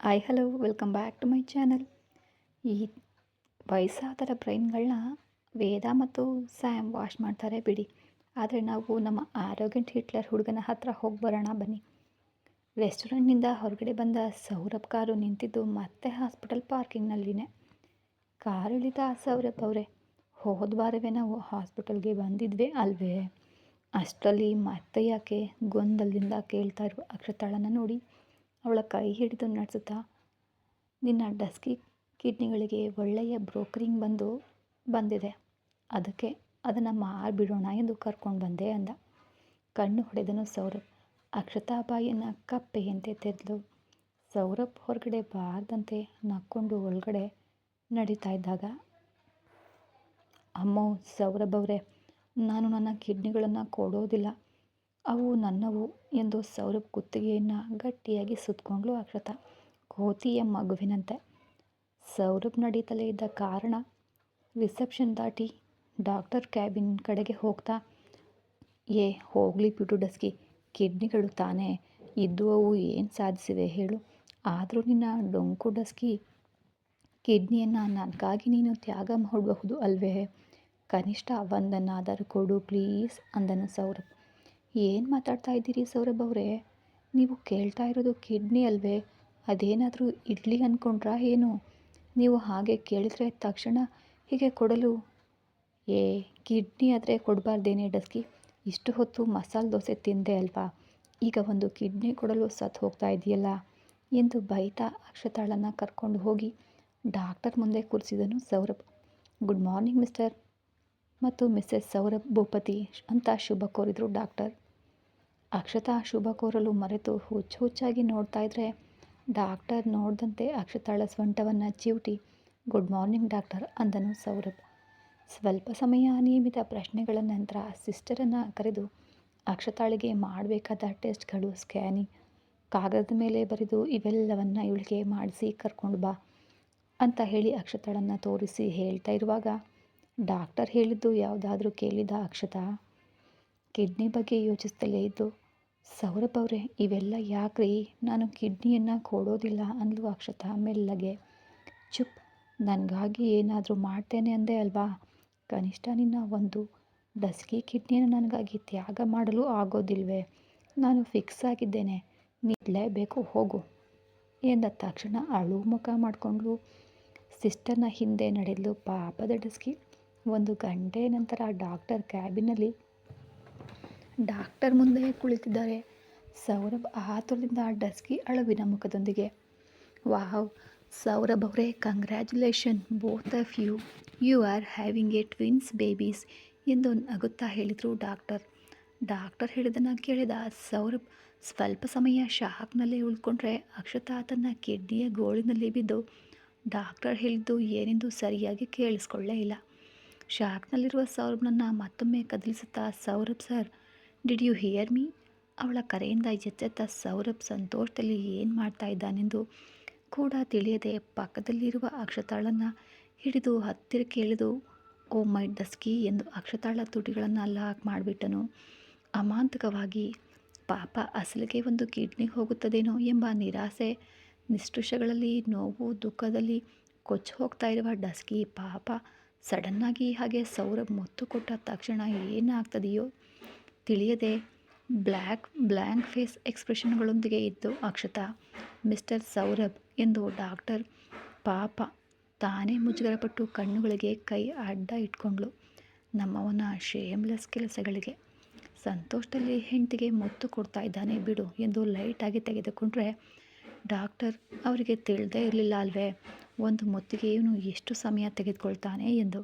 Hi hello welcome back to my channel ಈ ವಯಸ್ಸಾದರ ಬ್ರೈನ್ಗಳನ್ನ ವೇದ ಮತ್ತು ಸ್ಯಾಮ್ ವಾಶ್ ಮಾಡ್ತಾರೆ ಬಿಡಿ. ಆದರೆ ನಾವು ನಮ್ಮ ಆರೋಗ್ಯಂಟ್ ಹಿಟ್ಲರ್ ಹುಡುಗನ ಹತ್ರ ಹೋಗಿ ಬರೋಣ ಬನ್ನಿ. ರೆಸ್ಟೋರೆಂಟ್ನಿಂದ ಹೊರಗಡೆ ಬಂದ ಸೌರಭ್ ಕಾರು ನಿಂತಿದ್ದು ಮತ್ತೆ ಹಾಸ್ಪಿಟಲ್ ಪಾರ್ಕಿಂಗ್ನಲ್ಲಿನೇ. ಕಾರು ಇಳಿದ ಸೌರಭ್ ಅವರೇ, ಹೋದ ವಾರವೇ ನಾವು ಹಾಸ್ಪಿಟಲ್ಗೆ ಬಂದಿದ್ವಿ ಅಲ್ವೇ? ಅಷ್ಟರಲ್ಲಿ ಮತ್ತೆ ಯಾಕೆ ಗೊಂದಲದಿಂದ ಕೇಳ್ತಾ ಇರುವ ಅಕ್ಷತಾಳನ ನೋಡಿ ಅವಳ ಕೈ ಹಿಡಿದು ನಡೆಸುತ್ತಾ, ನಿನ್ನ ಡಸ್ಕಿ ಕಿಡ್ನಿಗಳಿಗೆ ಒಳ್ಳೆಯ ಬ್ರೋಕರಿಂಗ್ ಬಂದು ಬಂದಿದೆ. ಅದಕ್ಕೆ ಅದನ್ನು ಮಾರಿಬಿಡೋಣ ಎಂದು ಕರ್ಕೊಂಡು ಬಂದೆ ಅಂದ. ಕಣ್ಣು ಹೊಡೆದನು ಸೌರಭ್. ಅಕ್ಷತಾಬಾಯಿಯನ್ನು ಕಪ್ಪೆಯಂತೆ ತೆರೆದಳು ಸೌರಭ್ ಹೊರಗಡೆ ಬಾರದಂತೆ ನಕ್ಕೊಂಡು ಒಳಗಡೆ ನಡೀತಾ ಇದ್ದಾಗ, ಅಮ್ಮೋ ಸೌರಭ್ ಅವರೇ, ನಾನು ನನ್ನ ಕಿಡ್ನಿಗಳನ್ನು ಕೊಡೋದಿಲ್ಲ. ಅವು ನನ್ನವು ಎಂದು ಸೌರಭ್ ಕುತ್ತಿಗೆಯನ್ನು ಗಟ್ಟಿಯಾಗಿ ಸುತ್ತಕೊಂಡ್ಲು ಅಕ್ಷತಾ. ಕೋತಿಯ ಮಗುವಿನಂತೆ. ಸೌರಭ್ ನಡೀತಲೇ ಇದ್ದ ಕಾರಣ ರಿಸೆಪ್ಷನ್ ದಾಟಿ ಡಾಕ್ಟರ್ ಕ್ಯಾಬಿನ್ ಕಡೆಗೆ ಹೋಗ್ತಾ, ಏ, ಹೋಗಲಿ ಬಿಡು ಡಸ್ಕಿ. ಕಿಡ್ನಿಗಳು ತಾನೇ. ಇದ್ದು ಅವು ಏನು ಸಾಧಿಸಿವೆ ಹೇಳು. ಆದರೂ ನಿನ್ನ ಡೊಂಕು ಡಸ್ಕಿ ಕಿಡ್ನಿಯನ್ನು ನನಗಾಗಿ ನೀನು ತ್ಯಾಗ ಮಾಡಬಹುದು ಅಲ್ವೇ? ಕನಿಷ್ಠ ಒಂದನ್ನಾದರೂ ಕೊಡು ಪ್ಲೀಸ್, ಅಂದನು ಸೌರಭ್. ಏನು ಮಾತಾಡ್ತಾ ಇದ್ದೀರಿ ಸೌರಭ್ ಅವರೇ? ನೀವು ಕೇಳ್ತಾ ಇರೋದು ಕಿಡ್ನಿ ಅಲ್ವೇ? ಅದೇನಾದರೂ ಇಡ್ಲಿ ಅಂದ್ಕೊಂಡ್ರಾ ಏನು? ನೀವು ಹಾಗೆ ಕೇಳಿದ್ರೆ ತಕ್ಷಣ ಹೀಗೆ ಕೊಡಲು. ಏ, ಕಿಡ್ನಿ ಆದರೆ ಕೊಡಬಾರ್ದೇನೆ ಡಸ್ಕಿ. ಇಷ್ಟು ಹೊತ್ತು ಮಸಾಲೆ ದೋಸೆ ತಿಂದೆ ಅಲ್ವಾ? ಈಗ ಒಂದು ಕಿಡ್ನಿ ಕೊಡಲು ಸತ್ತು ಹೋಗ್ತಾ ಇದೆಯಲ್ಲ? ಎಂದು ಬೈತಾ ಅಕ್ಷತಾಳನ್ನು ಕರ್ಕೊಂಡು ಹೋಗಿ ಡಾಕ್ಟರ್ ಮುಂದೆ ಕೂರಿಸಿದನು ಸೌರಭ್. Good morning mister. ಮತ್ತು ಮಿಸ್ಸೆಸ್ ಸೌರಭ್ ಭೂಪತಿ ಅಂತ ಶುಭ ಕೋರಿದರು ಡಾಕ್ಟರ್. ಅಕ್ಷತಾ ಶುಭ ಕೋರಲು ಮರೆತು ಹುಚ್ಚು ಹುಚ್ಚಾಗಿ ನೋಡ್ತಾ ಇದ್ರೆ ಡಾಕ್ಟರ್ ನೋಡ್ದಂತೆ ಅಕ್ಷತಾಳ ಸ್ವಂಟವನ್ನು ಚಿವುಟಿ. ಗುಡ್ ಮಾರ್ನಿಂಗ್ ಡಾಕ್ಟರ್ ಅಂದನು ಸೌರಭ್. ಸ್ವಲ್ಪ ಸಮಯ ನಿಯಮಿತ ಪ್ರಶ್ನೆಗಳ ನಂತರ ಸಿಸ್ಟರನ್ನು ಕರೆದು ಅಕ್ಷತಾಳಿಗೆ ಮಾಡಬೇಕಾದ ಟೆಸ್ಟ್ಗಳು, ಸ್ಕ್ಯಾನಿಂಗ್, ಕಾಗದದ ಮೇಲೆ ಬರೆದು ಇವೆಲ್ಲವನ್ನ ಇವಳಿಗೆ ಮಾಡಿಸಿ ಕರ್ಕೊಂಡು ಬಾ ಅಂತ ಹೇಳಿ ಅಕ್ಷತಾಳನ್ನು ತೋರಿಸಿ ಹೇಳ್ತಾ ಇರುವಾಗ ಡಾಕ್ಟರ್ ಹೇಳಿದ್ದು ಯಾವುದಾದ್ರೂ ಕೇಳಿದ ಅಕ್ಷತಾ. ಕಿಡ್ನಿ ಬಗ್ಗೆ ಯೋಚಿಸ್ತಲೇ ಇದ್ದು ಸೌರಭ್ ಅವರೇ, ಇವೆಲ್ಲ ಯಾಕ್ರಿ? ನಾನು ಕಿಡ್ನಿಯನ್ನು ಕೊಡೋದಿಲ್ಲ ಅಂದ್ಲು ಅಕ್ಷತ ಮೆಲ್ಲಗೆ. ಚುಪ್, ನನಗಾಗಿ ಏನಾದರೂ ಮಾಡ್ತೇನೆ ಅಂದೆ ಅಲ್ವಾ? ಕನಿಷ್ಠ ನಿನ್ನ ಒಂದು ಡಸ್ಕಿ ಕಿಡ್ನಿಯನ್ನು ನನಗಾಗಿ ತ್ಯಾಗ ಮಾಡಲು ಆಗೋದಿಲ್ವೇ? ನಾನು ಫಿಕ್ಸ್ ಆಗಿದ್ದೇನೆ. ನೀಡಲೇಬೇಕು, ಹೋಗು. ಎಂದ ತಕ್ಷಣ ಅಳು ಮುಖ ಮಾಡಿಕೊಂಡ್ಲು. ಸಿಸ್ಟರ್ನ ಹಿಂದೆ ನಡೆದಲು ಪಾಪದ ಡಸ್ಕಿ. ಒಂದು ಗಂಟೆ ನಂತರ ಡಾಕ್ಟರ್ ಕ್ಯಾಬಿನಲ್ಲಿ ಡಾಕ್ಟರ್ ಮುಂದೆ ಕುಳಿತಿದ್ದಾರೆ. ಸೌರಭ್ ಆತುರದಿಂದ ಡಸ್ಕಿ ಅಳವಿನ ಮುಖದೊಂದಿಗೆ. ವಾವ್, ಸೌರಭ್ ಅವರೇ congratulation both of you you are having a twins babies ಎಂದು ನಗುತ್ತಾ ಹೇಳಿದರು ಡಾಕ್ಟರ್. ಡಾಕ್ಟರ್ ಹೇಳಿದನ್ನು ಕೇಳಿದ ಸೌರಭ್ ಸ್ವಲ್ಪ ಸಮಯ ಶಾಕ್ನಲ್ಲಿ ಉಳ್ಕೊಂಡ್ರೆ ಅಕ್ಷತಾ ತನ್ನ ಕಿಡ್ನಿಯ ಗೋಳಿನಲ್ಲಿ ಬಿದ್ದು ಡಾಕ್ಟರ್ ಹೇಳಿದ್ದು ಏನೆಂದು ಸರಿಯಾಗಿ ಕೇಳಿಸ್ಕೊಳ್ಳೇ ಇಲ್ಲ. ಶಾಕ್ನಲ್ಲಿರುವ ಸೌರಭ್ನನ್ನು ಮತ್ತೊಮ್ಮೆ ಕದಲಿಸುತ್ತಾ Saurabh sir did you hear me ಅವಳ ಕರೆಯಿಂದ ಎಚ್ಚೆತ್ತ ಸೌರಭ್ ಸಂತೋಷದಲ್ಲಿ ಏನು ಮಾಡ್ತಾ ಇದ್ದಾನೆಂದು ಕೂಡ ತಿಳಿಯದೆ ಪಕ್ಕದಲ್ಲಿರುವ ಅಕ್ಷತಾಳನ್ನು ಹಿಡಿದು ಹತ್ತಿರಕ್ಕೆ ಎಳೆದು, ಓ ಮೈ ಡಸ್ಕಿ ಎಂದು ಅಕ್ಷತಾಳ ತುಟಿಗಳನ್ನು ಲಾಕ್ ಮಾಡಿಬಿಟ್ಟನು. ಅಮಾಂತಕವಾಗಿ, ಪಾಪ, ಅಸಲಿಗೆ ಒಂದು ಕಿಡ್ನಿ ಹೋಗುತ್ತದೇನೋ ಎಂಬ ನಿರಾಸೆ, ನಿಷ್ಠುಷಗಳಲ್ಲಿ, ನೋವು, ದುಃಖದಲ್ಲಿ ಕೊಚ್ಚಿ ಹೋಗ್ತಾ ಇರುವ ಡಸ್ಕಿ ಪಾಪ, ಸಡನ್ನಾಗಿ ಹಾಗೆ ಸೌರಭ್ ಮುತ್ತು ಕೊಟ್ಟ ತಕ್ಷಣ ಏನಾಗ್ತದೆಯೋ ತಿಳಿಯದೆ ಬ್ಲ್ಯಾಕ್ ಬ್ಲ್ಯಾಂಕ್ ಫೇಸ್ ಎಕ್ಸ್ಪ್ರೆಷನ್ಗಳೊಂದಿಗೆ ಇದ್ದು ಅಕ್ಷತಾ, ಮಿಸ್ಟರ್ ಸೌರಭ್ ಎಂದು ಡಾಕ್ಟರ್ ಪಾಪ ತಾನೇ ಮುಜುಗರಪಟ್ಟು ಕಣ್ಣುಗಳಿಗೆ ಕೈ ಅಡ್ಡ ಇಟ್ಕೊಂಡ್ಳು. ನಮ್ಮವನ ಶೇಮ್ಲೆಸ್ ಕೆಲಸಗಳಿಗೆ. ಸಂತೋಷದಲ್ಲಿ ಹೆಂಡತಿಗೆ ಮುತ್ತು ಕೊಡ್ತಾ ಇದ್ದಾನೆ ಬಿಡು ಎಂದು ಲೈಟಾಗಿ ತೆಗೆದುಕೊಂಡ್ರೆ ಡಾಕ್ಟರ್ ಅವರಿಗೆ ತಿಳಿದೇ ಇರಲಿಲ್ಲ ಅಲ್ವೇ? ಒಂದು ಮುತ್ತಿಗೆ ಇವನು ಎಷ್ಟು ಸಮಯ ತೆಗೆದುಕೊಳ್ತಾನೆ ಎಂದು.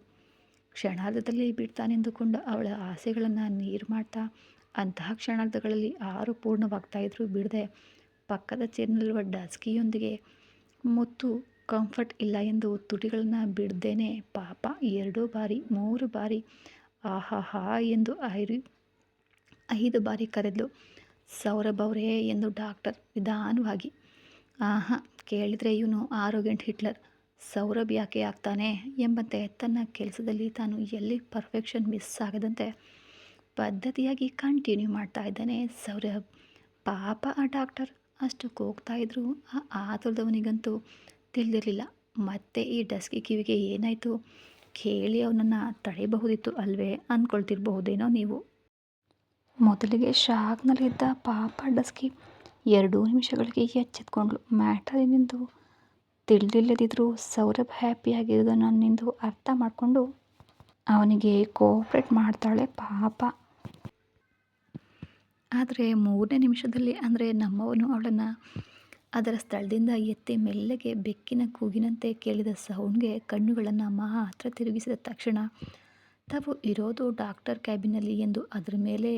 ಕ್ಷಣಾರ್ಧದಲ್ಲಿ ಬಿಡ್ತಾನೆಂದುಕೊಂಡು ಅವಳ ಆಸೆಗಳನ್ನು ನೀರು ಮಾಡ್ತಾ ಅಂತಹ ಕ್ಷಣಾರ್ಧಗಳಲ್ಲಿ ಆರು ಪೂರ್ಣವಾಗ್ತಾ ಇದ್ರು ಬಿಡದೆ ಪಕ್ಕದ ಚೇರ್ನಲ್ಲಿರುವ ಡಸ್ಕಿಯೊಂದಿಗೆ ಮುತ್ತು ಕಂಫರ್ಟ್ ಇಲ್ಲ ಎಂದು ತುಟಿಗಳನ್ನು ಬಿಡ್ದೇನೆ ಪಾಪ ಎರಡು ಬಾರಿ, ಮೂರು ಬಾರಿ, ಆಹಾಹಾ ಎಂದು ಐರಿ, ಐದು ಬಾರಿ ಕರೆದ್ಲು ಸೌರಭ್ ಎಂದು ಡಾಕ್ಟರ್ ನಿಧಾನವಾಗಿ, ಆಹಾ, ಕೇಳಿದರೆ ಇವನು ಆರೋಗ್ಯಂಟ್ ಹಿಟ್ಲರ್. ಸೌರಭ್ ಯಾಕೆ ಆಗ್ತಾನೆ ಎಂಬಂತೆ ತನ್ನ ಕೆಲಸದಲ್ಲಿ ತಾನು ಎಲ್ಲಿ ಪರ್ಫೆಕ್ಷನ್ ಮಿಸ್ ಆಗದಂತೆ ಪದ್ಧತಿಯಾಗಿ ಕಂಟಿನ್ಯೂ ಮಾಡ್ತಾ ಇದ್ದಾನೆ ಸೌರಭ್. ಪಾಪ ಆ ಡಾಕ್ಟರ್ ಅಷ್ಟು ಕೂಗ್ತಾ ಇದ್ರು. ಆ ಆತುರದವನಿಗಂತೂ ತಿಳಿದಿರಲಿಲ್ಲ. ಮತ್ತೆ ಈ ಡಸ್ಕಿ ಕಿವಿಗೆ ಏನಾಯಿತು? ಕೇಳಿ ಅವನನ್ನು ತಡೆಯಬಹುದಿತ್ತು ಅಲ್ವೇ ಅಂದ್ಕೊಳ್ತಿರ್ಬಹುದೇನೋ ನೀವು. ಮೊದಲಿಗೆ ಶಾಕ್ನಲ್ಲಿದ್ದ ಪಾಪ ಡಸ್ಕಿ ಎರಡೂ ನಿಮಿಷಗಳಿಗೆ ಎಚ್ಚೆತ್ಕೊಂಡ್ಳು. ಮ್ಯಾಟರ್ ತಿಳಿದಿಲ್ಲದಿದ್ದರೂ ಸೌರಭ್ ಹ್ಯಾಪಿಯಾಗಿರೋದನ್ನೆಂದು ಅರ್ಥ ಮಾಡಿಕೊಂಡು ಅವನಿಗೆ ಕೋಆಪ್ರೇಟ್ ಮಾಡ್ತಾಳೆ ಪಾಪ. ಆದರೆ ಮೂರನೇ ನಿಮಿಷದಲ್ಲಿ ಅಂದರೆ ನಮ್ಮವನು ಅವಳನ್ನು ಅದರ ಸ್ಥಳದಿಂದ ಎತ್ತಿ ಮೆಲ್ಲಗೆ ಬೆಕ್ಕಿನ ಕೂಗಿನಂತೆ ಕೇಳಿದ ಸೌಂಡ್ಗೆ ಕಣ್ಣುಗಳನ್ನು ಮಾತ್ರ ತಿರುಗಿಸಿದ ತಕ್ಷಣ ತಾವು ಇರೋದು ಡಾಕ್ಟರ್ ಕ್ಯಾಬಿನಲ್ಲಿ ಎಂದು ಅದರ ಮೇಲೆ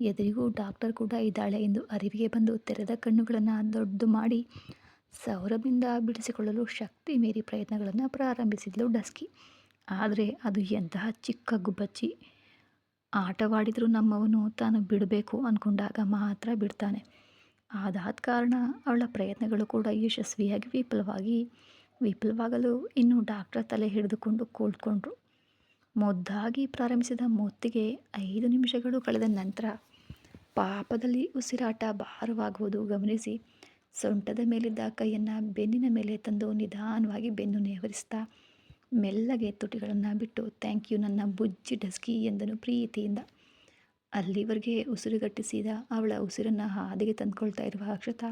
ಎದುರಿಗೂ ಡಾಕ್ಟರ್ ಕೂಡ ಇದ್ದಾಳೆ ಎಂದು ಅರಿವಿಗೆ ಬಂದು ತೆರೆದ ಕಣ್ಣುಗಳನ್ನು ದೊಡ್ಡದು ಮಾಡಿ ಸೌರಭಿಂದ ಬಿಡಿಸಿಕೊಳ್ಳಲು ಶಕ್ತಿ ಮೀರಿ ಪ್ರಯತ್ನಗಳನ್ನು ಪ್ರಾರಂಭಿಸಿದ್ಲು ಡಸ್ಕಿ. ಆದರೆ ಅದು ಎಂತಹ ಚಿಕ್ಕ ಗುಬ್ಬಚ್ಚಿ. ಆಟವಾಡಿದರೂ ನಮ್ಮವನು ತಾನು ಬಿಡಬೇಕು ಅಂದ್ಕೊಂಡಾಗ ಮಾತ್ರ ಬಿಡ್ತಾನೆ. ಆದಾದ ಕಾರಣ ಅವಳ ಪ್ರಯತ್ನಗಳು ಕೂಡ ಯಶಸ್ವಿಯಾಗಿ ವಿಫಲವಾಗಿ, ವಿಫಲವಾಗಲು ಇನ್ನು ಡಾಕ್ಟರ್ ತಲೆ ಹಿಡಿದುಕೊಂಡು ಕೂಳ್ಕೊಂಡ್ರು ಮುದ್ದಾಗಿ ಪ್ರಾರಂಭಿಸಿದ ಮೊತ್ತಿಗೆ ಐದು ನಿಮಿಷಗಳು ಕಳೆದ ನಂತರ ಪಾಪದಲ್ಲಿ ಉಸಿರಾಟ ಭಾರವಾಗುವುದು ಗಮನಿಸಿ ಸೊಂಟದ ಮೇಲಿದ್ದ ಕೈಯನ್ನು ಬೆನ್ನಿನ ಮೇಲೆ ತಂದು ನಿಧಾನವಾಗಿ ಬೆನ್ನು ನೇವರಿಸ್ತಾ ಮೆಲ್ಲಗೆ ತುಟಿಗಳನ್ನು ಬಿಟ್ಟು, ಥ್ಯಾಂಕ್ ಯು ನನ್ನ ಬುಜ್ಜಿ ಡಸ್ಕಿ ಎಂದನು ಪ್ರೀತಿಯಿಂದ. ಅಲ್ಲಿವರೆಗೆ ಉಸಿರುಗಟ್ಟಿಸಿದ ಅವಳ ಉಸಿರನ್ನು ಹಾದಿಗೆ ತಂದುಕೊಳ್ತಾ ಇರುವ ಅಕ್ಷತಾ,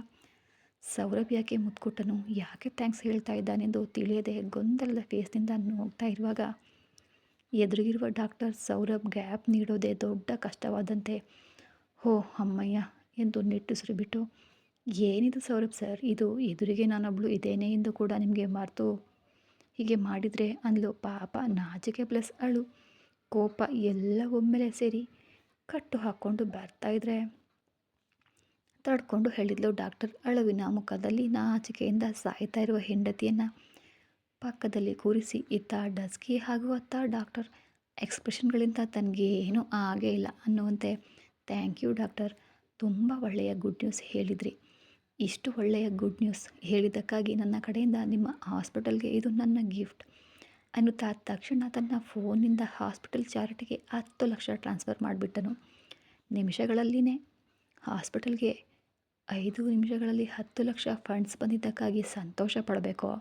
ಸೌರಭ್ ಯಾಕೆ ಮುತ್ಕೊಟ್ಟನು? ಯಾಕೆ ಥ್ಯಾಂಕ್ಸ್ ಹೇಳ್ತಾ ಇದ್ದಾನೆಂದು ತಿಳಿಯದೆ ಗೊಂದಲದ ಫೇಸ್ನಿಂದ ನೋಡ್ತಾ ಇರುವಾಗ ಎದುರಿಗಿರುವ ಡಾಕ್ಟರ್ ಸೌರಭ್ ಗ್ಯಾಪ್ ನೀಡೋದೇ ದೊಡ್ಡ ಕಷ್ಟವಾದಂತೆ, ಹೋ ಅಮ್ಮಯ್ಯ ಎಂದು ನಿಟ್ಟುಸಿರು ಬಿಟ್ಟು ಏನಿದು ಸೌರಭ್ ಸರ್? ಇದು ಎದುರಿಗೆ ನಾನೊಬ್ಳು ಇದ್ದೇನೆ ಎಂದು ಕೂಡ ನಿಮಗೆ ಮರೆತು ಹೀಗೆ ಮಾಡಿದರೆ ಅಂದ್ಲು. ಪಾಪ ನಾಚಿಕೆ ಪ್ಲಸ್ ಅಳು. ಕೋಪ ಎಲ್ಲ ಒಮ್ಮೆಲೆ ಸೇರಿ ಕಟ್ಟು ಹಾಕ್ಕೊಂಡು ಬರ್ತಾಯಿದ್ರೆ ತಡ್ಕೊಂಡು ಹೇಳಿದ್ಲು ಡಾಕ್ಟರ್. ಅಳುವಿನ ಮುಖದಲ್ಲಿ ನಾಚಿಕೆಯಿಂದ ಸಾಯ್ತಾ ಇರುವ ಹೆಂಡತಿಯನ್ನು ಪಕ್ಕದಲ್ಲಿ ಕೂರಿಸಿ ಇತ್ತ ಡಸ್ಕಿ ಹಾಗೂ ಅತ್ತ ಡಾಕ್ಟರ್. ಎಕ್ಸ್ಪ್ರೆಷನ್ಗಳಿಂದ ತನಗೇನು ಆಗೇ ಇಲ್ಲ ಅನ್ನುವಂತೆ ಥ್ಯಾಂಕ್ ಯು ಡಾಕ್ಟರ್. ತುಂಬ ಒಳ್ಳೆಯ ಗುಡ್ ನ್ಯೂಸ್ ಹೇಳಿದ್ರಿ. ಇಷ್ಟು ಒಳ್ಳೆಯ ಗುಡ್ ನ್ಯೂಸ್ ಹೇಳಿದ್ದಕ್ಕಾಗಿ ನನ್ನ ಕಡೆಯಿಂದ ನಿಮ್ಮ ಹಾಸ್ಪಿಟಲ್ಗೆ ಇದು ನನ್ನ ಗಿಫ್ಟ್ ಅನ್ನುತ್ತಾ ತಕ್ಷಣ ತನ್ನ ಫೋನಿಂದ ಹಾಸ್ಪಿಟಲ್ ಚಾರಿಟಿಗೆ ಹತ್ತು ಲಕ್ಷ ಟ್ರಾನ್ಸ್ಫರ್ ಮಾಡಿಬಿಟ್ಟನು. ನಿಮಿಷಗಳಲ್ಲಿನೇ ಹಾಸ್ಪಿಟಲ್ಗೆ ಐದು ನಿಮಿಷಗಳಲ್ಲಿ ಹತ್ತು ಲಕ್ಷ ಫಂಡ್ಸ್ ಬಂದಿದ್ದಕ್ಕಾಗಿ ಸಂತೋಷ ಪಡಬೇಕೋ?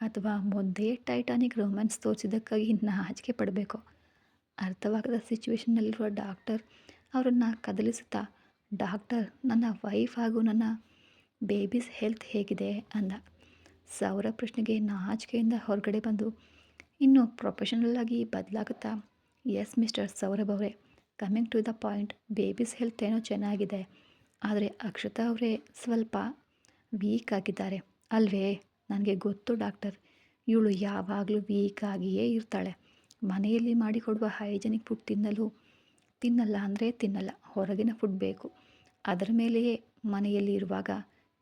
ಅಥವಾ ಮೊದಲೇ ಟೈಟಾನಿಕ್ ರೊಮ್ಯಾನ್ಸ್ ತೋರಿಸಿದ್ದಕ್ಕಾಗಿ ನಾಚಿಕೆ ಪಡಬೇಕೋ? ಅರ್ಥವಾಗದ ಸಿಚುವೇಷನ್ನಲ್ಲಿರುವ ಡಾಕ್ಟರ್ ಅವರನ್ನು ಕದಲಿಸುತ್ತಾ ಡಾಕ್ಟರ್ ನನ್ನ ವೈಫ್ ಹಾಗೂ ನನ್ನ ಬೇಬೀಸ್ ಹೆಲ್ತ್ ಹೇಗಿದೆ ಅಂದ. ಸೌರ ಪ್ರಶ್ನೆಗೆ ನಾಚಿಕೆಯಿಂದ ಹೊರಗಡೆ ಬಂದು, ಇನ್ನು ಪ್ರೊಫೆಷನಲ್ಲಾಗಿ ಬದಲಾಗುತ್ತಾ? ಎಸ್, ಮಿಸ್ಟರ್ ಸೌರಭ್ ಅವರೇ, coming to the point, babies health ಏನೋ ಚೆನ್ನಾಗಿದೆ, ಆದರೆ ಅಕ್ಷತಾ ಅವರೇ ಸ್ವಲ್ಪ ವೀಕ್ ಆಗಿದ್ದಾರೆ. ಅಲ್ವೇ? ನನಗೆ ಗೊತ್ತು ಡಾಕ್ಟರ್. ಇವಳು ಯಾವಾಗಲೂ ವೀಕ್ ಆಗಿಯೇ ಇರ್ತಾಳೆ. ಮನೆಯಲ್ಲಿ ಮಾಡಿಕೊಡುವ ಹೈಜೆನಿಕ್ ಫುಡ್ ತಿನ್ನಲು, ತಿನ್ನಲ್ಲ ಅಂದರೆ ತಿನ್ನಲ್ಲ, ಹೊರಗಿನ ಫುಡ್ ಬೇಕು. ಅದರ ಮೇಲೆಯೇ ಮನೆಯಲ್ಲಿ ಇರುವಾಗ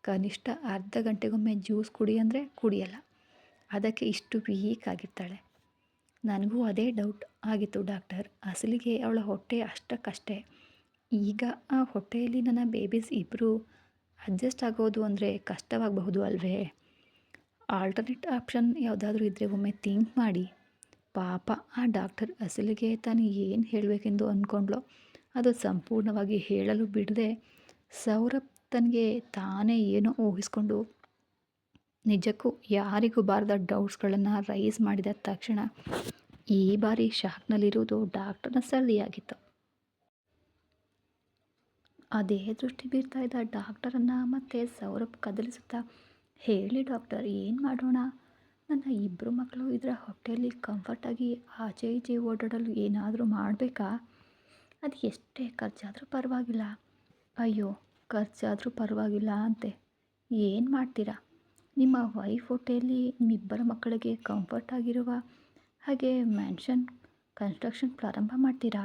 ಕನಿಷ್ಠ ಅರ್ಧ ಗಂಟೆಗೊಮ್ಮೆ ಜ್ಯೂಸ್ ಕುಡಿ ಅಂದರೆ ಕುಡಿಯಲ್ಲ. ಅದಕ್ಕೆ ಇಷ್ಟು ವೀಕ್ ಆಗಿರ್ತಾಳೆ ನನಗೂ ಅದೇ ಡೌಟ್ ಆಗಿತ್ತು ಡಾಕ್ಟರ್. ಅಸಲಿಗೆ ಅವಳ ಹೊಟ್ಟೆ ಅಷ್ಟಕ್ಕಷ್ಟೇ. ಈಗ ಆ ಹೊಟ್ಟೆಯಲ್ಲಿ ನನ್ನ ಬೇಬೀಸ್ ಇಬ್ಬರು ಅಡ್ಜಸ್ಟ್ ಆಗೋದು ಅಂದರೆ ಕಷ್ಟವಾಗಬಹುದು ಅಲ್ವೇ? ಆಲ್ಟರ್ನೇಟ್ ಆಪ್ಷನ್ ಯಾವುದಾದ್ರೂ ಇದ್ದರೆ ಒಮ್ಮೆ ಥಿಂಕ್ ಮಾಡಿ. ಪಾಪ ಆ ಡಾಕ್ಟರ್ ಅಸಲಿಗೆ ತಾನು ಏನು ಹೇಳಬೇಕೆಂದು ಅಂದ್ಕೊಂಡ್ಲೋ ಅದು ಸಂಪೂರ್ಣವಾಗಿ ಹೇಳಲು ಬಿಡದೆ ಸೌರಭ್ ತನಗೆ ತಾನೇ ಏನೋ ಊಹಿಸ್ಕೊಂಡು ನಿಜಕ್ಕೂ ಯಾರಿಗೂ ಬಾರದ ಡೌಟ್ಸ್ಗಳನ್ನು ರೈಸ್ ಮಾಡಿದ ತಕ್ಷಣ ಈ ಬಾರಿ ಶಾಕ್ನಲ್ಲಿರುವುದು ಡಾಕ್ಟರ್ನ ಸರದಿಯಾಗಿತ್ತು. ಅದೇ ದೃಷ್ಟಿ ಬೀರ್ತಾ ಇದ್ದ ಡಾಕ್ಟರನ್ನು ಮತ್ತೆ ಸೌರಭ್ ಕದಲಿಸುತ್ತಾ, ಹೇಳಿ ಡಾಕ್ಟರ್ ಏನು ಮಾಡೋಣ? ನನ್ನ ಇಬ್ಬರು ಮಕ್ಕಳು ಇದರ ಹೊಟ್ಟೆಯಲ್ಲಿ ಕಂಫರ್ಟಾಗಿ ಆಚೆ ಈಚೆ ಓಡಾಡಲು ಏನಾದರೂ ಮಾಡಬೇಕಾ? ಅದು ಎಷ್ಟೇ ಖರ್ಚಾದರೂ ಪರವಾಗಿಲ್ಲ. ಅಯ್ಯೋ ಖರ್ಚಾದರೂ ಪರವಾಗಿಲ್ಲ ಅಂತೆ. ಏನು ಮಾಡ್ತೀರಾ? ನಿಮ್ಮ ವೈಫ್ ಹೊಟ್ಟೆಯಲ್ಲಿ ನಿಮ್ಮಿಬ್ಬರ ಮಕ್ಕಳಿಗೆ ಕಂಫರ್ಟ್ ಆಗಿರುವ ಹಾಗೆ ಮ್ಯಾನ್ಷನ್ ಕನ್ಸ್ಟ್ರಕ್ಷನ್ ಪ್ರಾರಂಭ ಮಾಡ್ತೀರಾ?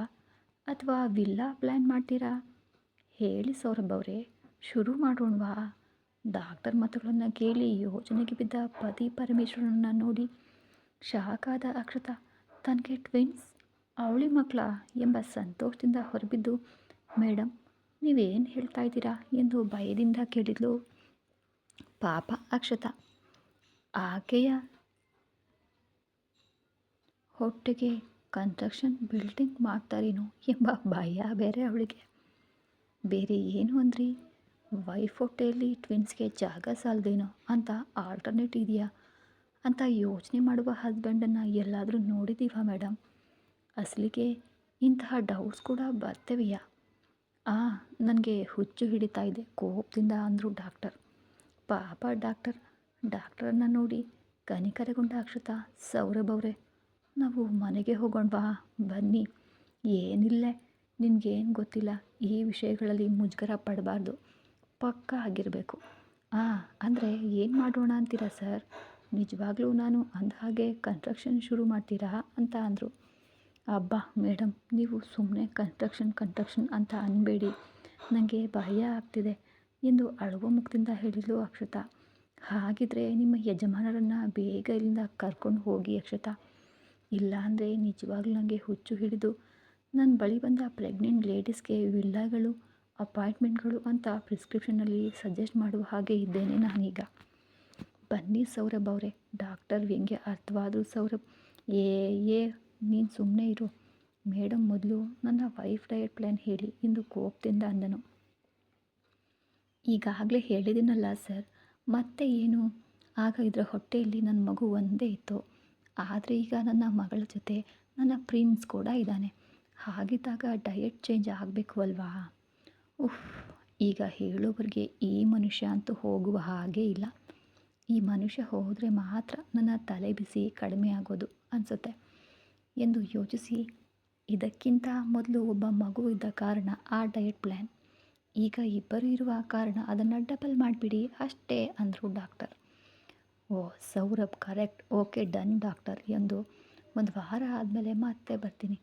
ಅಥವಾ ವಿಲ್ಲಾ ಪ್ಲ್ಯಾನ್ ಮಾಡ್ತೀರಾ? ಹೇಳಿ ಸೌರಭ್ ಅವರೇ, ಶುರು ಮಾಡೋಣವಾ? ಡಾಕ್ಟರ್ ಮಾತುಗಳನ್ನು ಕೇಳಿ ಯೋಜನೆಗೆ ಬಿದ್ದ ಪತಿ ಪರಮೇಶ್ವರನನ್ನು ನೋಡಿ ಶಾಕಾದ ಅಕ್ಷತ, ತನಗೆ ಟ್ವಿನ್ಸ್ ಅವಳಿ ಮಕ್ಕಳ ಎಂಬ ಸಂತೋಷದಿಂದ ಹೊರಬಿದ್ದು ಮೇಡಮ್ ನೀವೇನು ಹೇಳ್ತಾ ಇದ್ದೀರಾ? ಎಂದು ಭಯದಿಂದ ಕೇಳಿದ್ಲು ಪಾಪ ಅಕ್ಷತ. ಆಕೆಯ ಹೊಟ್ಟೆಗೆ ಕನ್ಸ್ಟ್ರಕ್ಷನ್ ಬಿಲ್ಡಿಂಗ್ ಮಾಡ್ತಾರೇನೋ ಎಂಬ ಭಯ ಬೇರೆ ಅವಳಿಗೆ. ಬೇರೆ ಏನು ಅಂದ್ರಿ? ವೈಫ್ ಹೊಟ್ಟೆಯಲ್ಲಿ ಟ್ವಿನ್ಸ್ಗೆ ಜಾಗ ಸಾಲದೇನೋ ಅಂತ ಆಲ್ಟರ್ನೇಟ್ ಇದೆಯಾ? ಅಂತ ಯೋಚನೆ ಮಾಡುವ ಹಸ್ಬೆಂಡನ್ನು ಎಲ್ಲಾದರೂ ನೋಡಿದ್ದೀವಾ ಮೇಡಮ್ ಅಸಲಿಗೆ ಇಂತಹ ಡೌಟ್ಸ್ ಕೂಡ ಬರ್ತವೆಯಾ? ಆ, ನನಗೆ ಹುಚ್ಚು ಹಿಡಿತಾ ಇದೆ. ಕೋಪದಿಂದ ಅಂದರು ಡಾಕ್ಟರ್. ಪಾಪ ಡಾಕ್ಟರ್. ಡಾಕ್ಟರನ್ನು ನೋಡಿ ಕನಿಕರಗೊಂಡ ಅಕ್ಷತಾ ಸೌರಭವ್ರೆ, ನಾವು ಮನೆಗೆ ಹೋಗೋಣವಾ? ಬನ್ನಿ. ಏನಿಲ್ಲ. ನಿನಗೇನು ಗೊತ್ತಿಲ್ಲ. ಈ ವಿಷಯಗಳಲ್ಲಿ ಮುಜುಗರ ಪಡಬಾರ್ದು. ಪಕ್ಕ ಆಗಿರಬೇಕು. ಹಾಂ ಅಂದರೆ ಏನು ಮಾಡೋಣ ಅಂತೀರಾ ಸರ್? ನಿಜವಾಗ್ಲೂ ನಾನು ಅಂದ ಹಾಗೆ ಕನ್ಸ್ಟ್ರಕ್ಷನ್ ಶುರು ಮಾಡ್ತೀರಾ ಅಂತ ಅಂದರು. ಅಬ್ಬಾ ಮೇಡಮ್ ನೀವು ಸುಮ್ಮನೆ ಕನ್ಸ್ಟ್ರಕ್ಷನ್ ಕನ್ಸ್ಟ್ರಕ್ಷನ್ ಅಂತ ಅನ್ನಬೇಡಿ ನನಗೆ ಭಯ ಆಗ್ತಿದೆ ಎಂದು ಅಳುವ ಮುಖದಿಂದ ಹೇಳಿದಳು ಅಕ್ಷತಾ. ಹಾಗಿದ್ರೆ ನಿಮ್ಮ ಯಜಮಾನರನ್ನು ಬೇಗ ಇಲ್ಲಿಂದ ಕರ್ಕೊಂಡು ಹೋಗಿ ಅಕ್ಷತಾ. ಇಲ್ಲ ಅಂದರೆ ನಿಜವಾಗ್ಲೂ ನನಗೆ ಹುಚ್ಚು ಹಿಡಿದು ನನ್ನ ಬಳಿ ಬಂದ ಪ್ರೆಗ್ನೆಂಟ್ ಲೇಡೀಸ್ಗೆ ವಿಲ್ಲಾಗಳು, ಅಪಾಯಿಂಟ್ಮೆಂಟ್ಗಳು ಅಂತ ಪ್ರಿಸ್ಕ್ರಿಪ್ಷನಲ್ಲಿ ಸಜೆಸ್ಟ್ ಮಾಡುವ ಹಾಗೆ ಇದ್ದೇನೆ ನಾನೀಗ. ಬನ್ನಿ ಸೌರಭ್ ಅವರೇ, ಡಾಕ್ಟರ್ ವ್ಯಂಗ್ಯ ಅರ್ಥವಾದರೂ ಸೌರಭ್. ಏ ಏ ನೀನು ಸುಮ್ಮನೆ ಇರು. ಮೇಡಮ್ ಮೊದಲು ನನ್ನ ವೈಫ್ ಡಯಟ್ ಪ್ಲ್ಯಾನ್ ಹೇಳಿ ಎಂದು ಕೋಪದಿಂದ ಅಂದನು. ಈಗಾಗಲೇ ಹೇಳಿದ್ದೀನಲ್ಲ ಸರ್, ಮತ್ತೆ ಏನು? ಆಗ ಇದರ ಹೊಟ್ಟೆಯಲ್ಲಿ ನನ್ನ ಮಗು ಒಂದೇ ಇತ್ತು. ಆದರೆ ಈಗ ನನ್ನ ಮಗಳ ಜೊತೆ ನನ್ನ ಪ್ರಿನ್ಸ್ ಕೂಡ ಇದ್ದಾನೆ. ಹಾಗಿದ್ದಾಗ ಡಯಟ್ ಚೇಂಜ್ ಆಗಬೇಕು ಅಲ್ವಾ? ಉಫ್, ಈಗ ಹೇಳೋವ್ರಿಗೆ ಈ ಮನುಷ್ಯ ಅಂತೂ ಹೋಗುವ ಹಾಗೇ ಇಲ್ಲ. ಈ ಮನುಷ್ಯ ಹೋದರೆ ಮಾತ್ರ ನನ್ನ ತಲೆ ಬಿಸಿ ಕಡಿಮೆ ಆಗೋದು ಅನಿಸುತ್ತೆ. ಎಂದು ಯೋಚಿಸಿ. ಇದಕ್ಕಿಂತ ಮೊದಲು ಒಬ್ಬ ಮಗು ಇದ್ದ ಕಾರಣ ಆ ಡಯಟ್ ಪ್ಲ್ಯಾನ್ ಈಗ ಇಬ್ಬರು ಇರುವ ಕಾರಣ ಅದನ್ನು ಡಬಲ್ ಮಾಡಿಬಿಡಿ ಅಷ್ಟೇ ಅಂದರು doctor oh, Saurabh correct okay done doctor ಎಂದು ಒಂದು ವಾರ ಆದಮೇಲೆ ಮತ್ತೆ ಬರ್ತೀನಿ.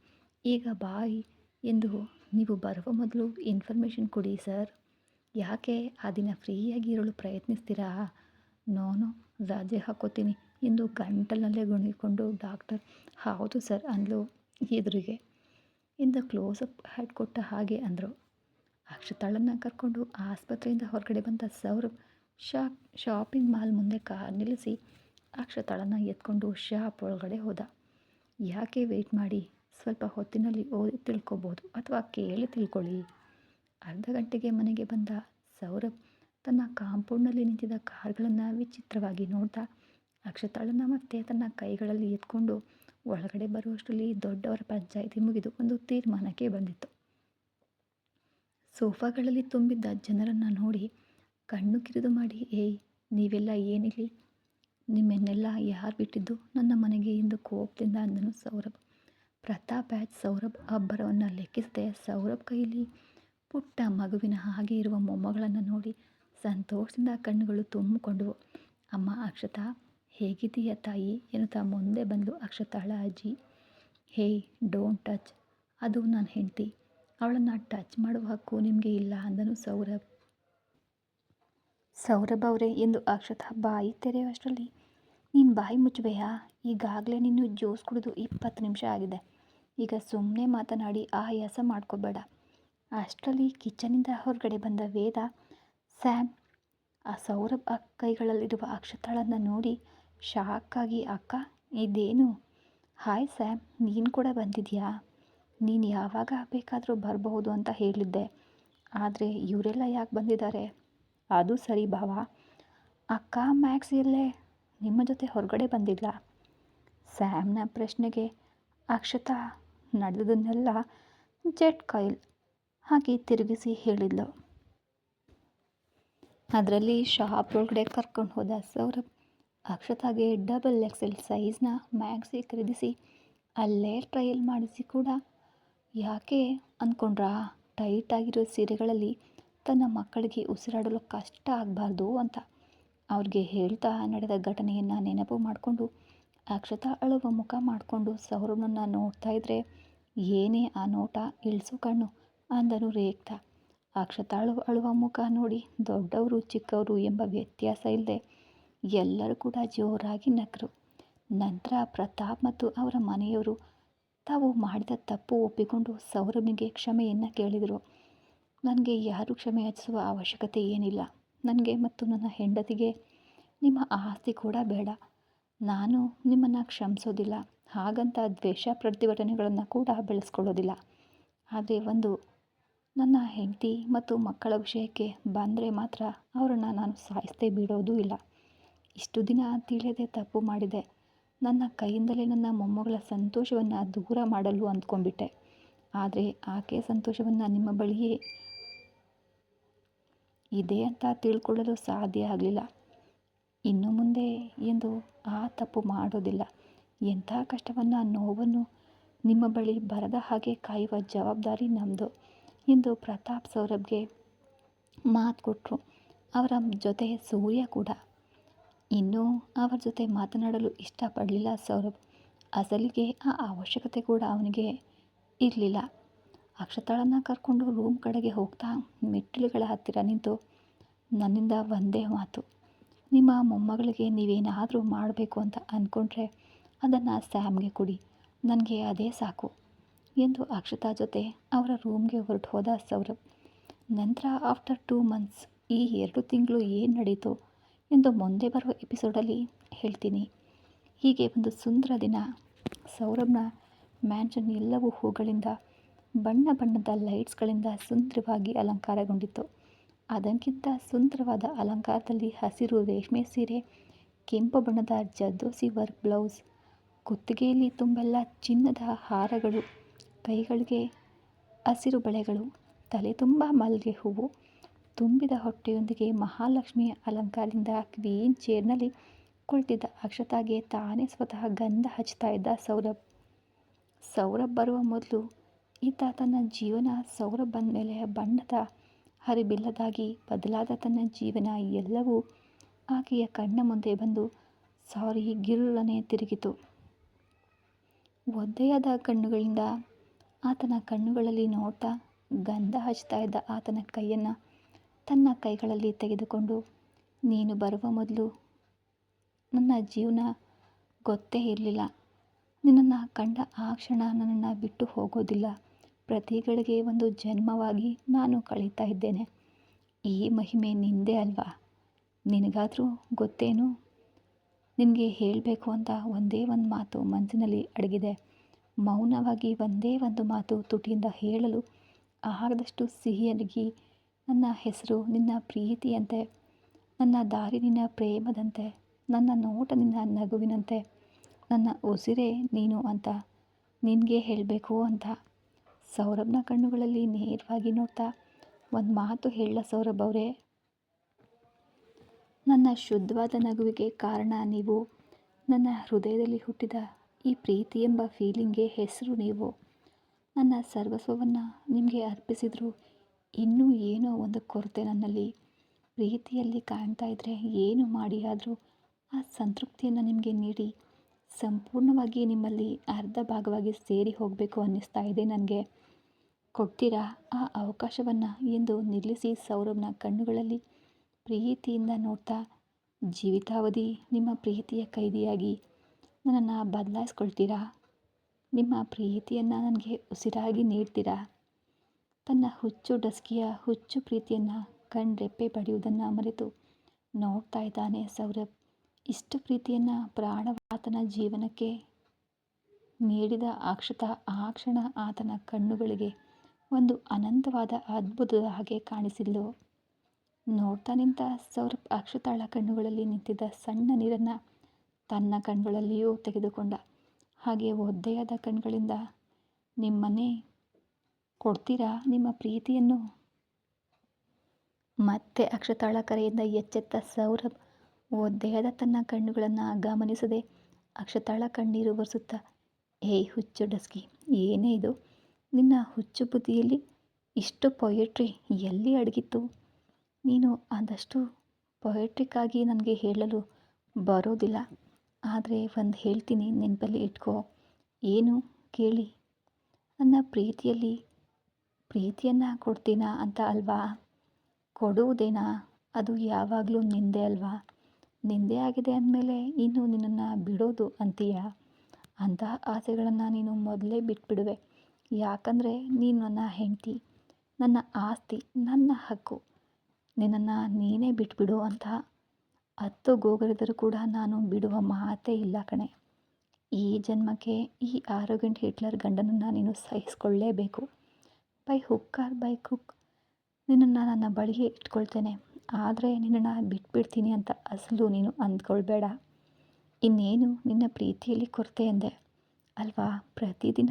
ಈಗ ಬಾಯ್ ಎಂದು ನೀವು ಬರುವ ಮೊದಲು ಇನ್ಫಾರ್ಮೇಷನ್ ಕೊಡಿ ಸರ್ ಯಾಕೆ ಆ ದಿನ ಫ್ರೀಯಾಗಿ ಇರಲು ಪ್ರಯತ್ನಿಸ್ತೀರಾ? ನಾನು ರಾಜೆ ಹಾಕೋತೀನಿ. ಎಂದು ಗಂಟಲಲ್ಲೇ ಗುಣಿಕೊಂಡು ಡಾಕ್ಟರ್, ಹೌದು ಸರ್ ಅಂದಳು ಎದುರಿಗೆ. ಇಂದ ಕ್ಲೋಸಪ್ ಹ್ಯಾಡ್ ಕೊಟ್ಟ ಹಾಗೆ ಅಂದರು. ಅಕ್ಷತಾಳನ್ನು ಕರ್ಕೊಂಡು ಆಸ್ಪತ್ರೆಯಿಂದ ಹೊರಗಡೆ ಬಂದ ಸೌರಭ್ ಶಾಪ್ ಶಾಪಿಂಗ್ ಮಾಲ್ ಮುಂದೆ ಕಾರ್ ನಿಲ್ಲಿಸಿ ಅಕ್ಷತಾಳನ್ನು ಎತ್ಕೊಂಡು ಶಾಪ್ ಒಳಗಡೆ ಹೋದ. ಯಾಕೆ ವೆಯ್ಟ್ ಮಾಡಿ? ಸ್ವಲ್ಪ ಹೊತ್ತಿನಲ್ಲಿ ಓದಿ ತಿಳ್ಕೊಬೋದು ಅಥವಾ ಕೇಳಿ ತಿಳ್ಕೊಳ್ಳಿ. ಅರ್ಧ ಗಂಟೆಗೆ ಮನೆಗೆ ಬಂದ ಸೌರಭ್ ತನ್ನ ಕಾಂಪೌಂಡ್ನಲ್ಲಿ ನಿಂತಿದ್ದ ಕಾರ್ಗಳನ್ನು ವಿಚಿತ್ರವಾಗಿ ನೋಡ್ತಾ ಅಕ್ಷತಾಳನ್ನು ಮತ್ತೆ ತನ್ನ ಕೈಗಳಲ್ಲಿ ಎತ್ಕೊಂಡು ಒಳಗಡೆ ಬರುವಷ್ಟರಲ್ಲಿ ದೊಡ್ಡವರ ಪಂಚಾಯಿತಿ ಮುಗಿದು ಒಂದು ತೀರ್ಮಾನಕ್ಕೆ ಬಂದಿತ್ತು. ಸೋಫಾಗಳಲ್ಲಿ ತುಂಬಿದ್ದ ಜನರನ್ನು ನೋಡಿ ಕಣ್ಣು ಕಿರಿದು ಮಾಡಿ, ಏಯ್, ನೀವೆಲ್ಲ ಏನಿಲ್ಲಿ? ನಿಮ್ಮನ್ನೆಲ್ಲ ಯಾರು ಬಿಟ್ಟಿದ್ದು? ನನ್ನ ಮನೆಗೆ ಎಂದು ಕೋಪದಿಂದ ಅಂದನು ಸೌರಭ್. ಪ್ರತಾಪ್ ಆ್ಯಚ್ ಸೌರಭ್ ಅಬ್ಬರವನ್ನು ಲೆಕ್ಕಿಸದೆ ಸೌರಭ್ ಕೈಯಲ್ಲಿ ಪುಟ್ಟ ಮಗುವಿನ ಹಾಗೆ ಇರುವ ಮೊಮ್ಮಗಳನ್ನು ನೋಡಿ ಸಂತೋಷದಿಂದ ಕಣ್ಣುಗಳು ತುಂಬಿಕೊಂಡವು. ಅಮ್ಮ, ಅಕ್ಷತಾ ಹೇಗಿದೆಯಾ ತಾಯಿ? ಎನ್ನುತ್ತಾ ಮುಂದೆ ಬಂದು ಅಕ್ಷತಾಳ ಅಜ್ಜಿ. Hey, don't touch. ಅದು ನಾನು ಹೆಂಡ್ತಿ. ಅವಳನ್ನು ಟಚ್ ಮಾಡುವ ಹಕ್ಕು ನಿಮಗೆ ಇಲ್ಲ ಅಂದನು ಸೌರಭ್. ಸೌರಭ್ ಅವರೇ, ಎಂದು ಅಕ್ಷತಾ ಬಾಯಿ ತೆರೆಯುವಷ್ಟರಲ್ಲಿ, ನೀನು ಬಾಯಿ ಮುಚ್ಚಬೇಯಾ ಈಗಾಗಲೇ ನೀನು ಜ್ಯೂಸ್ ಕುಡಿದು ಇಪ್ಪತ್ತು ನಿಮಿಷ ಆಗಿದೆ. ಈಗ ಸುಮ್ಮನೆ ಮಾತನಾಡಿ ಆಯಾಸ ಮಾಡ್ಕೋಬೇಡ. ಅಷ್ಟರಲ್ಲಿ ಕಿಚನಿಂದ ಹೊರಗಡೆ ಬಂದ ವೇದ, ಸ್ಯಾಮ್, ಆ ಸೌರಭ್ ಕೈಗಳಲ್ಲಿರುವ ಅಕ್ಷತಾಳನ್ನು ನೋಡಿ ಶಾಕಾಗಿ ಅಕ್ಕ, ಇದೇನು? ಹಾಯ್ ಸ್ಯಾಮ್, ನೀನು ಕೂಡ ಬಂದಿದೆಯಾ? ನೀನು ಯಾವಾಗ ಬೇಕಾದರೂ ಬರಬಹುದು ಅಂತ ಹೇಳಿದ್ದೆ. ಆದರೆ ಇವರೆಲ್ಲ ಯಾಕೆ ಬಂದಿದ್ದಾರೆ? ಅದು ಸರಿ ಭಾವ. ಅಕ್ಕ, ಮ್ಯಾಕ್ಸ್ ಇಲ್ಲೇ ನಿಮ್ಮ ಜೊತೆ ಹೊರಗಡೆ ಬಂದಿಲ್ಲ ಸ್ಯಾಮ್ನ ಪ್ರಶ್ನೆಗೆ ಅಕ್ಷತಾ ನಡೆದನ್ನೆಲ್ಲ ಜೆಟ್ ಕಾಯಿಲ್ ಹಾಗೆ ತಿರುಗಿಸಿ ಹೇಳಿದ್ಲು. ಅದರಲ್ಲಿ ಶಾಪ್ ಒಳಗಡೆ ಕರ್ಕೊಂಡು ಹೋದ ಸೌರಭ್ ಅಕ್ಷತಾಗೆ ಡಬಲ್ ಎಕ್ಸೆಲ್ ಸೈಜ್ನ ಮ್ಯಾಕ್ಸಿ ಖರೀದಿಸಿ ಅಲ್ಲೇ ಟ್ರಯಲ್ ಮಾಡಿಸಿ ಕೂಡ. ಯಾಕೆ ಅಂದ್ಕೊಂಡ್ರಾ ಟೈಟ್ ಆಗಿರೋ ಸೀರೆಗಳಲ್ಲಿ ತನ್ನ ಮಕ್ಕಳಿಗೆ ಉಸಿರಾಡಲು ಕಷ್ಟ ಆಗಬಾರ್ದು ಅಂತ. ಅವ್ರಿಗೆ ಹೇಳ್ತಾ ನಡೆದ ಘಟನೆಯನ್ನು ನೆನಪು ಮಾಡಿಕೊಂಡು ಅಕ್ಷತಾ ಅಳುವ ಮುಖ ಮಾಡಿಕೊಂಡು ಸೌರವನನ್ನು ನೋಡ್ತಾ ಇದ್ದರೆ ಏನೇ ಆ ನೋಟ ಇಳಿಸು ಕಣ್ಣು ಅಂದನು ರೇಗ್ತಾ ಅಕ್ಷತಾಳು ಅಳುವ ಮುಖ ನೋಡಿ ದೊಡ್ಡವರು ಚಿಕ್ಕವರು ಎಂಬ ವ್ಯತ್ಯಾಸ ಇಲ್ಲದೆ ಎಲ್ಲರೂ ಕೂಡ ಜೋರಾಗಿ ನಕರು. ನಂತರ ಪ್ರತಾಪ್ ಮತ್ತು ಅವರ ಮನೆಯವರು ತಾವು ಮಾಡಿದ ತಪ್ಪು ಒಪ್ಪಿಕೊಂಡು ಸೌರಭಿಗೆ ಕ್ಷಮೆಯನ್ನು ಕೇಳಿದರು. ನನಗೆ ಯಾರು ಕ್ಷಮೆ ಹಚ್ಚಿಸುವ ಅವಶ್ಯಕತೆ ಏನಿಲ್ಲ. ನನಗೆ ಮತ್ತು ನನ್ನ ಹೆಂಡತಿಗೆ ನಿಮ್ಮ ಆಸ್ತಿ ಕೂಡ ಬೇಡ. ನಾನು ನಿಮ್ಮನ್ನು ಕ್ಷಮಿಸೋದಿಲ್ಲ. ಹಾಗಂತ ದ್ವೇಷ ಪ್ರತಿಭಟನೆಗಳನ್ನು ಕೂಡ ಬೆಳೆಸ್ಕೊಳ್ಳೋದಿಲ್ಲ. ಆದರೆ ಒಂದು, ನನ್ನ ಹೆಂಡತಿ ಮತ್ತು ಮಕ್ಕಳ ವಿಷಯಕ್ಕೆ ಬಂದರೆ ಮಾತ್ರ ಅವರನ್ನು ನಾನು ಸಾಯಿಸದೆ ಬಿಡೋದೂ ಇಲ್ಲ. ಇಷ್ಟು ದಿನ ತಿಳಿಯದೆ ತಪ್ಪು ಮಾಡಿದೆ. ನನ್ನ ಕೈಯಿಂದಲೇ ನನ್ನ ಮೊಮ್ಮಗಳ ಸಂತೋಷವನ್ನು ದೂರ ಮಾಡಲು ಅಂದ್ಕೊಂಡ್ಬಿಟ್ಟೆ. ಆದರೆ ಆಕೆಯ ಸಂತೋಷವನ್ನು ನಿಮ್ಮ ಬಳಿಯೇ ಇದೆ ಅಂತ ತಿಳ್ಕೊಳ್ಳಲು ಸಾಧ್ಯ ಆಗಲಿಲ್ಲ. ಇನ್ನು ಮುಂದೆ ಎಂದು ಆ ತಪ್ಪು ಮಾಡೋದಿಲ್ಲ. ಎಂಥ ಕಷ್ಟವನ್ನು, ನೋವನ್ನು ನಿಮ್ಮ ಬಳಿ ಬರದ ಹಾಗೆ ಕಾಯುವ ಜವಾಬ್ದಾರಿ ನಮ್ಮದು ಎಂದು ಪ್ರತಾಪ್ ಸೌರಭ್ಗೆ ಮಾತು ಕೊಟ್ಟರು ಅವರ ಜೊತೆ ಸೂರ್ಯ ಕೂಡ ಇನ್ನೂ ಅವರ ಜೊತೆ ಮಾತನಾಡಲು ಇಷ್ಟಪಡಲಿಲ್ಲ ಸೌರಭ್. ಅಸಲಿಗೆ ಆ ಅವಶ್ಯಕತೆ ಕೂಡ ಅವನಿಗೆ ಇರಲಿಲ್ಲ. ಅಕ್ಷತಾಳನ್ನು ಕರ್ಕೊಂಡು ರೂಮ್ ಕಡೆಗೆ ಹೋಗ್ತಾ ಮೆಟ್ಟಿಲುಗಳ ಹತ್ತಿರ ನಿಂತು, ನನ್ನಿಂದ ಒಂದೇ ಮಾತು. ನಿಮ್ಮ ಮೊಮ್ಮಗಳಿಗೆ ನೀವೇನಾದರೂ ಮಾಡಬೇಕು ಅಂತ ಅಂದ್ಕೊಂಡ್ರೆ ಅದನ್ನು ಸ್ಯಾಮ್ಗೆ ಕೊಡಿ. ನನಗೆ ಅದೇ ಸಾಕು ಎಂದು ಅಕ್ಷತಾ ಜೊತೆ ಅವರ ರೂಮ್ಗೆ ಹೊರಟು ಹೋದ ಸೌರಭ್. ನಂತರ ಆಫ್ಟರ್ ಟೂ ಮಂತ್ಸ್ ಈ ಎರಡು ತಿಂಗಳು ಏನು ನಡೀತು ಎಂದು ಮುಂದೆ ಬರುವ ಎಪಿಸೋಡಲ್ಲಿ ಹೇಳ್ತೀನಿ. ಹೀಗೆ ಒಂದು ಸುಂದರ ದಿನ. ಸೌರಭ್ನ ಮ್ಯಾನ್ಷನ್ ಎಲ್ಲವೂ ಹೂಗಳಿಂದ, ಬಣ್ಣ ಬಣ್ಣದ ಲೈಟ್ಸ್ಗಳಿಂದ ಸುಂದರವಾಗಿ ಅಲಂಕಾರಗೊಂಡಿತ್ತು. ಅದಕ್ಕಿಂತ ಸುಂದರವಾದ ಅಲಂಕಾರದಲ್ಲಿ ಹಸಿರು ರೇಷ್ಮೆ ಸೀರೆ, ಕೆಂಪು ಬಣ್ಣದ ಜರ್ದೋಸಿ ವರ್ಕ್ ಬ್ಲೌಸ್ ಕುತ್ತಿಗೆಯಲ್ಲಿ ತುಂಬೆಲ್ಲ ಚಿನ್ನದ ಹಾರಗಳು, ಕೈಗಳಿಗೆ ಹಸಿರು ಬಳೆಗಳು, ತಲೆ ತುಂಬ ಮಲ್ಲಿಗೆ ಹೂವು ತುಂಬಿದ ಹೊಟ್ಟೆಯೊಂದಿಗೆ ಮಹಾಲಕ್ಷ್ಮಿಯ ಅಲಂಕಾರದಿಂದ ಕ್ವೀನ್ ಚೇರ್ನಲ್ಲಿ ಕುಳಿತಿದ್ದ ಅಕ್ಷತಾಗೆ ತಾನೇ ಸ್ವತಃ ಗಂಧ ಹಚ್ತಾ ಇದ್ದ ಸೌರಭ್. ಸೌರಭ್ ಬರುವ ಮೊದಲು ಈತ ತನ್ನ ಜೀವನ ಸೌರಭ್ ಬಂದ ಮೇಲೆ ಬಣ್ಣದ ಹರಿಬಿಲ್ಲದಾಗಿ ಬದಲಾದ ತನ್ನ ಜೀವನ ಎಲ್ಲವೂ ಆಕೆಯ ಕಣ್ಣ ಮುಂದೆ ಬಂದು ಸಾರಿ ಗಿರುಳನೆ ತಿರುಗಿತು. ಒದ್ದೆಯಾದ ಕಣ್ಣುಗಳಿಂದ ಆತನ ಕಣ್ಣುಗಳಲ್ಲಿ ನೋಡ್ತಾ ಗಂಧ ಹಚ್ತಾ ಇದ್ದ ಆತನ ಕೈಯನ್ನು ತನ್ನ ಕೈಗಳಲ್ಲಿ ತೆಗೆದುಕೊಂಡು, ನೀನು ಬರುವ ಮೊದಲು ನನ್ನ ಜೀವನ ಗೊತ್ತೇ ಇರಲಿಲ್ಲ. ನಿನ್ನನ್ನು ಕಂಡ ಆ ಕ್ಷಣ ನನ್ನನ್ನು ಬಿಟ್ಟು ಹೋಗೋದಿಲ್ಲ. ಪ್ರತಿಗಳಿಗೆ ಒಂದು ಜನ್ಮವಾಗಿ ನಾನು ಕಳೀತಾ ಇದ್ದೇನೆ. ಈ ಮಹಿಮೆ ನಿಂದೇ ಅಲ್ವಾ? ನಿನಗಾದರೂ ಗೊತ್ತೇನು? ನಿನಗೆ ಹೇಳಬೇಕು ಅಂತ ಒಂದೇ ಒಂದು ಮಾತು ಮನಸ್ಸಿನಲ್ಲಿ ಅಡಗಿದೆ. ಮೌನವಾಗಿ ಒಂದೇ ಒಂದು ಮಾತು ತುಟಿಯಿಂದ ಹೇಳಲು ಆಗದಷ್ಟು ಸಿಹಿಯಾಗಿ ನನ್ನ ಹೆಸರು ನಿನ್ನ ಪ್ರೀತಿಯಂತೆ ನನ್ನ ದಾರಿ ನಿನ್ನ ಪ್ರೇಮದಂತೆ. ನನ್ನ ನೋಟ ನಿನ್ನ ನಗುವಿನಂತೆ. ನನ್ನ ಉಸಿರೇ ನೀನು ಅಂತ. ನಿನಗೆ ಹೇಳಬೇಕು ಅಂತ. ಸೌರಭ್ನ ಕಣ್ಣುಗಳಲ್ಲಿ ನೇರವಾಗಿ ನೋಡ್ತಾ ಒಂದು ಮಾತು ಹೇಳ ಸೌರಭ್ ಅವರೇ. ನನ್ನ ಶುದ್ಧವಾದ ನಗುವಿಗೆ ಕಾರಣ ನೀವು. ನನ್ನ ಹೃದಯದಲ್ಲಿ ಹುಟ್ಟಿದ ಈ ಪ್ರೀತಿ ಎಂಬ ಫೀಲಿಂಗ್ಗೆ ಹೆಸರು ನೀವು. ನನ್ನ ಸರ್ವಸ್ವವನ್ನು ನಿಮಗೆ ಅರ್ಪಿಸಿದ್ರು ಇನ್ನೂ ಏನೋ ಒಂದು ಕೊರತೆ ನನ್ನಲ್ಲಿ ಪ್ರೀತಿಯಲ್ಲಿ ಕಾಣ್ತಾ ಇದ್ದರೆ ಏನು ಮಾಡಿ ಆದರೂ ಆ ಸಂತೃಪ್ತಿಯನ್ನು ನಿಮಗೆ ನೀಡಿ ಸಂಪೂರ್ಣವಾಗಿ ನಿಮ್ಮಲ್ಲಿ ಅರ್ಧ ಭಾಗವಾಗಿ ಸೇರಿ ಹೋಗಬೇಕು ಅನ್ನಿಸ್ತಾ ಇದೆ ನನಗೆ. ಕೊಡ್ತೀರಾ ಆ ಅವಕಾಶವನ್ನು ಎಂದು ನಿಲ್ಲಿಸಿ ಸೌರಭ್ನ ಕಣ್ಣುಗಳಲ್ಲಿ ಪ್ರೀತಿಯಿಂದ ನೋಡ್ತಾ ಜೀವಿತಾವಧಿ ನಿಮ್ಮ ಪ್ರೀತಿಯ ಕೈದಿಯಾಗಿ ನನ್ನನ್ನು ಬದಲಾಯಿಸ್ಕೊಳ್ತೀರಾ? ನಿಮ್ಮ ಪ್ರೀತಿಯನ್ನು ನನಗೆ ಉಸಿರಾಗಿ ನೀಡ್ತೀರಾ? ತನ್ನ ಹುಚ್ಚು ಡಸ್ಕಿಯ ಹುಚ್ಚು ಪ್ರೀತಿಯನ್ನು ಕಣ್ರೆಪ್ಪೆ ಪಡೆಯುವುದನ್ನು ಮರೆತು ನೋಡ್ತಾ ಇದ್ದಾನೆ ಸೌರಭ್. ಇಷ್ಟು ಪ್ರೀತಿಯನ್ನು ಪ್ರಾಣವಾತನ ಜೀವನಕ್ಕೆ ನೀಡಿದ ಅಕ್ಷತ ಆ ಕ್ಷಣ ಆತನ ಕಣ್ಣುಗಳಿಗೆ ಒಂದು ಅನಂತವಾದ ಅದ್ಭುತದ ಹಾಗೆ ಕಾಣಿಸಿದ್ಲು. ನೋಡ್ತಾ ನಿಂತ ಸೌರಭ್ ಅಕ್ಷತಾಳ ಕಣ್ಣುಗಳಲ್ಲಿ ನಿಂತಿದ್ದ ಸಣ್ಣ ನೀರನ್ನು ತನ್ನ ಕಣ್ಗಳಲ್ಲಿಯೂ ತೆಗೆದುಕೊಂಡ. ಹಾಗೆ ಒದ್ದೆಯಾದ ಕಣ್ಗಳಿಂದ ನಿಮ್ಮನ್ನೇ ಕೊಡ್ತೀರಾ ನಿಮ್ಮ ಪ್ರೀತಿಯನ್ನು? ಮತ್ತೆ ಅಕ್ಷತಾಳ ಕರೆಯಿಂದ ಎಚ್ಚೆತ್ತ ಸೌರಭ್ ಒದ್ದೆಯಾದ ತನ್ನ ಕಣ್ಣುಗಳನ್ನು ಗಮನಿಸದೆ ಅಕ್ಷತಾಳ ಕಣ್ಣೀರು ಬರ್ಸುತ್ತಾ ಏಯ್ ಹುಚ್ಚು ಡಸ್ಕಿ, ಏನೇ ಇದು? ನಿನ್ನ ಹುಚ್ಚು ಬುದ್ಧಿಯಲ್ಲಿ ಇಷ್ಟು ಪೊಯೆಟ್ರಿ ಎಲ್ಲಿ ಅಡಗಿತ್ತು? ನೀನು ಆದಷ್ಟು ಪೊಯೆಟ್ರಿಕ್ಕಾಗಿ ನನಗೆ ಹೇಳಲು ಬರೋದಿಲ್ಲ. ಆದರೆ ಒಂದು ಹೇಳ್ತೀನಿ ನೆನಪಲ್ಲಿ ಇಟ್ಕೋ. ಏನು ಕೇಳಿ? ನನ್ನ ಪ್ರೀತಿಯಲ್ಲಿ ಪ್ರೀತಿಯನ್ನು ಕೊಡ್ತೀನಾ ಅಂತ ಅಲ್ವಾ? ಕೊಡುವುದೇನಾ? ಅದು ಯಾವಾಗಲೂ ನಿಂದೆ ಅಲ್ವಾ? ನಿಂದೆ ಆಗಿದೆ ಅಂದಮೇಲೆ ಇನ್ನು ನಿನ್ನನ್ನು ಬಿಡೋದು ಅಂತೀಯ? ಅಂತಹ ಆಸೆಗಳನ್ನು ನೀನು ಮೊದಲೇ ಬಿಟ್ಬಿಡುವೆ. ಯಾಕಂದರೆ ನೀನು ನನ್ನ ಹೆಂಡತಿ, ನನ್ನ ಆಸ್ತಿ, ನನ್ನ ಹಕ್ಕು. ನಿನ್ನನ್ನು ನೀನೇ ಬಿಟ್ಬಿಡು ಅಂತ ಹತ್ತು ಗೋಗರಿದರೂ ಕೂಡ ನಾನು ಬಿಡುವ ಮಾತೇ ಇಲ್ಲ ಕಣೆ. ಈ ಜನ್ಮಕ್ಕೆ ಈ ಆರೋಗ್ಯಂಟ್ ಹಿಟ್ಲರ್ ಗಂಡನನ್ನು ನೀನು ಸಹಿಸ್ಕೊಳ್ಳೇಬೇಕು. ಬೈ ಹುಕ್ ಆರ್ ಬೈ ಕುಕ್ ನಿನ್ನನ್ನು ನನ್ನ ಬಳಿಗೆ ಇಟ್ಕೊಳ್ತೇನೆ. ಆದರೆ ನಿನ್ನನ್ನು ಬಿಟ್ಬಿಡ್ತೀನಿ ಅಂತ ಅಸಲು ನೀನು ಅಂದ್ಕೊಳ್ಬೇಡ. ಇನ್ನೇನು ನಿನ್ನ ಪ್ರೀತಿಯಲ್ಲಿ ಕೊರತೆ ಎಂದೆ. ಅಲ್ವಾ? ಪ್ರತಿದಿನ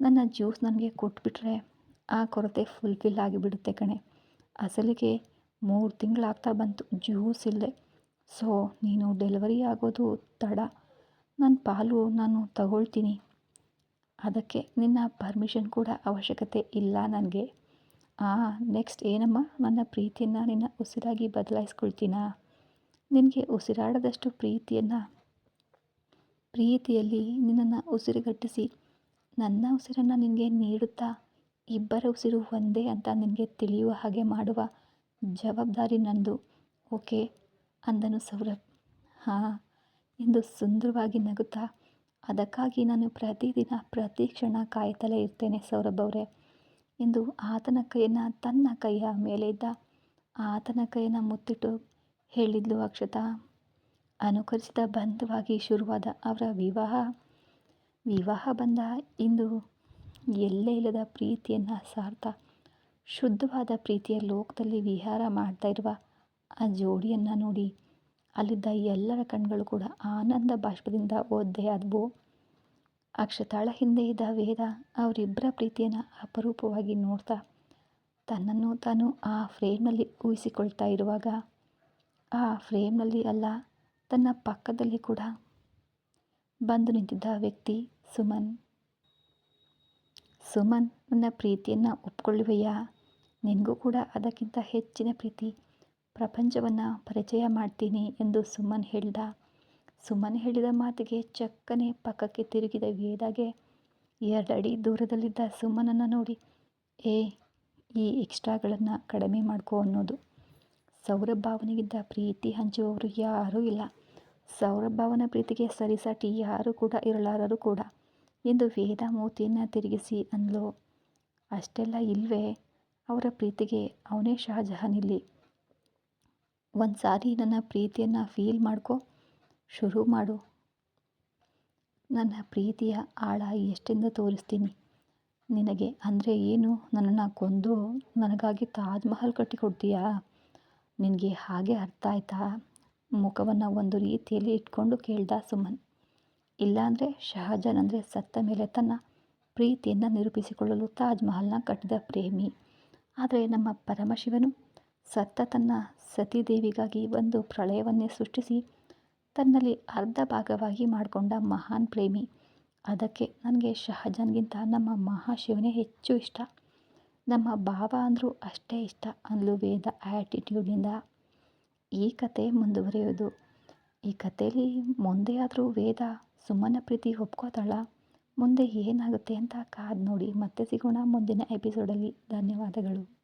ನನ್ನ ಜ್ಯೂಸ್ ನನಗೆ ಕೊಟ್ಬಿಟ್ರೆ ಆ ಕೊರತೆ ಫುಲ್ಫಿಲ್ ಆಗಿಬಿಡುತ್ತೆ ಕಣೆ. ಅಸಲಿಗೆ ಮೂರು ತಿಂಗಳಾಗ್ತಾ ಬಂತು, ಜ್ಯೂಸ್ ಇಲ್ಲದೆ. ಸೊ ನೀನು ಡೆಲಿವರಿ ಆಗೋದು ತಡ. ನನ್ನ ಪಾಲು ನಾನು ತಗೊಳ್ತೀನಿ. ಅದಕ್ಕೆ ನಿನ್ನ ಪರ್ಮಿಷನ್ ಕೂಡ ಅವಶ್ಯಕತೆ ಇಲ್ಲ ನನಗೆ. ಆ ನೆಕ್ಸ್ಟ್ ಏನಮ್ಮ? ನನ್ನ ಪ್ರೀತಿಯನ್ನು ನಿನ್ನ ಉಸಿರಾಗಿ ಬದಲಾಯಿಸ್ಕೊಳ್ತೀನಾ? ನಿನಗೆ ಉಸಿರಾಡದಷ್ಟು ಪ್ರೀತಿಯನ್ನು, ಪ್ರೀತಿಯಲ್ಲಿ ನಿನ್ನನ್ನು ಉಸಿರುಗಟ್ಟಿಸಿ ನನ್ನ ಉಸಿರನ್ನು ನಿನಗೆ ನೀಡುತ್ತಾ ಇಬ್ಬರ ಉಸಿರು ಒಂದೇ ಅಂತ ನಿನಗೆ ತಿಳಿಯುವ ಹಾಗೆ ಮಾಡುವ ಜವಾಬ್ದಾರಿ ನಂದು. ಓಕೆ, ಅಂದನು ಸೌರಭ್. ಹಾಂ ಎಂದು ಸುಂದರವಾಗಿ ನಗುತ್ತಾ ಅದಕ್ಕಾಗಿ ನಾನು ಪ್ರತಿದಿನ, ಪ್ರತಿ ಕ್ಷಣ ಕಾಯ್ತಲೇ ಇರ್ತೇನೆ ಸೌರಭ್ ಅವರೇ. ಎಂದು ಆತನ ಕೈಯನ್ನು ತನ್ನ ಕೈಯ ಮೇಲೆ ಇದ್ದ ಆತನ ಕೈಯನ್ನು ಮುತ್ತಿಟ್ಟು ಹೇಳಿದ್ಲು ಅಕ್ಷತಾ. ಅನುಕರಿಸಿದ ಬಂಧವಾಗಿ ಶುರುವಾದ ಅವರ ವಿವಾಹ. ವಿವಾಹ ಬಂದ ಇಂದು ಎಲ್ಲೇ ಇಲ್ಲದ ಪ್ರೀತಿಯನ್ನು ಸಾರ್ಥ, ಶುದ್ಧವಾದ ಪ್ರೀತಿಯ ಲೋಕದಲ್ಲಿ ವಿಹಾರ ಮಾಡ್ತಾ ಇರುವ ಆ ಜೋಡಿಯನ್ನು ನೋಡಿ ಅಲ್ಲಿದ್ದ ಎಲ್ಲರ ಕಣ್ಗಳು ಕೂಡ ಆನಂದ ಬಾಷ್ಪದಿಂದ ಓದ್ದೆ ಆದವು. ಅಕ್ಷತಾಳ ಹಿಂದೆ ಇದ್ದ ವೇದ ಅವರಿಬ್ಬರ ಪ್ರೀತಿಯನ್ನು ಅಪರೂಪವಾಗಿ ನೋಡ್ತಾ ತನ್ನನ್ನು ತಾನು ಆ ಫ್ರೇಮ್ನಲ್ಲಿ ಊಹಿಸಿಕೊಳ್ತಾ ಇರುವಾಗ, ಆ ಫ್ರೇಮ್ನಲ್ಲಿ ಅಲ್ಲ, ತನ್ನ ಪಕ್ಕದಲ್ಲಿ ಕೂಡ ಬಂದು ನಿಂತಿದ್ದ ವ್ಯಕ್ತಿ ಸುಮನ್. ಸುಮನ್, ನನ್ನ ಪ್ರೀತಿಯನ್ನು ಒಪ್ಕೊಳ್ಳುವೆಯಾ? ನಿನಗೂ ಕೂಡ ಅದಕ್ಕಿಂತ ಹೆಚ್ಚಿನ ಪ್ರೀತಿ ಪ್ರಪಂಚವನ್ನು ಪರಿಚಯ ಮಾಡ್ತೀನಿ ಎಂದು ಸುಮ್ಮನ್ ಹೇಳ್ದ. ಸುಮ್ಮನ್ ಹೇಳಿದ ಮಾತಿಗೆ ಚಕ್ಕನೆ ಪಕ್ಕಕ್ಕೆ ತಿರುಗಿದ ವೇದಾಗೆ ಎರಡಡಿ ದೂರದಲ್ಲಿದ್ದ ಸುಮ್ಮನನ್ನು ನೋಡಿ, ಏ, ಈ ಎಕ್ಸ್ಟ್ರಾಗಳನ್ನು ಕಡಿಮೆ ಮಾಡ್ಕೋ ಅನ್ನೋದು. ಸೌರಭ್ ಭಾವನೆಗಿದ್ದ ಪ್ರೀತಿ ಹಂಚುವವರು ಯಾರೂ ಇಲ್ಲ. ಸೌರಭ್ ಭಾವನ ಪ್ರೀತಿಗೆ ಸರಿಸಾಟಿ ಯಾರೂ ಕೂಡ ಇರಲಾರರು ಕೂಡ ಎಂದು ವೇದ ಮೂತಿಯನ್ನು ತಿರುಗಿಸಿ ಅಂದ್ಲು. ಅಷ್ಟೆಲ್ಲ ಇಲ್ವೇ, ಅವರ ಪ್ರೀತಿಗೆ ಅವನೇ ಶಹಜಹಾನ್ ಇಲ್ಲಿ. ಒಂದು ಸಾರಿ ನನ್ನ ಪ್ರೀತಿಯನ್ನು ಫೀಲ್ ಮಾಡ್ಕೊ, ಶುರು ಮಾಡು. ನನ್ನ ಪ್ರೀತಿಯ ಆಳ ಎಷ್ಟಿಂದ ತೋರಿಸ್ತೀನಿ? ನಿನಗೆ ಅಂದರೆ ಏನು? ನನ್ನನ್ನು ಕೊಂದು ನನಗಾಗಿ ತಾಜ್ ಮಹಲ್ ಕಟ್ಟಿಕೊಡ್ತೀಯಾ ನಿನಗೆ ಹಾಗೆ ಅರ್ಥ ಆಯ್ತಾ? ಮುಖವನ್ನು ಒಂದು ರೀತಿಯಲ್ಲಿ ಇಟ್ಕೊಂಡು ಕೇಳ್ದ ಸುಮನ್. ಇಲ್ಲಾಂದರೆ ಶಹಜಾನ್ ಅಂದರೆ ಸತ್ತ ಮೇಲೆ ತನ್ನ ಪ್ರೀತಿಯನ್ನು ನಿರೂಪಿಸಿಕೊಳ್ಳಲು ತಾಜ್ ಮಹಲ್ನ ಕಟ್ಟಿದ ಪ್ರೇಮಿ. ಆದರೆ ನಮ್ಮ ಪರಮಶಿವನು ಸತ್ತ ತನ್ನ ಸತೀದೇವಿಗಾಗಿ ಒಂದು ಪ್ರಳಯವನ್ನೇ ಸೃಷ್ಟಿಸಿ ತನ್ನಲ್ಲಿ ಅರ್ಧ ಭಾಗವಾಗಿ ಮಾಡಿಕೊಂಡ ಮಹಾನ್ ಪ್ರೇಮಿ. ಅದಕ್ಕೆ ನನಗೆ ಶಹಜಾನ್ಗಿಂತ ನಮ್ಮ ಮಹಾಶಿವನೇ ಹೆಚ್ಚು ಇಷ್ಟ. ನಮ್ಮ ಭಾವ ಅಂದರೂ ಅಷ್ಟೇ ಇಷ್ಟ ಅಂದ್ಲು ವೇದ ಆ್ಯಟಿಟ್ಯೂಡಿಂದ ಈ ಕತೆ ಮುಂದುವರಿಯೋದು. ಈ ಕಥೆಯಲ್ಲಿ ಮುಂದೆ ಆದರೂ ವೇದ ಸುಮ್ಮನ ಪ್ರೀತಿ ಒಪ್ಕೋತಾಳ. ಮುಂದೆ ಏನಾಗುತ್ತೆ ಅಂತ ಕಾದು ನೋಡಿ ಮತ್ತೆ ಸಿಗೋಣ ಮುಂದಿನ ಎಪಿಸೋಡಲ್ಲಿ. ಧನ್ಯವಾದಗಳು.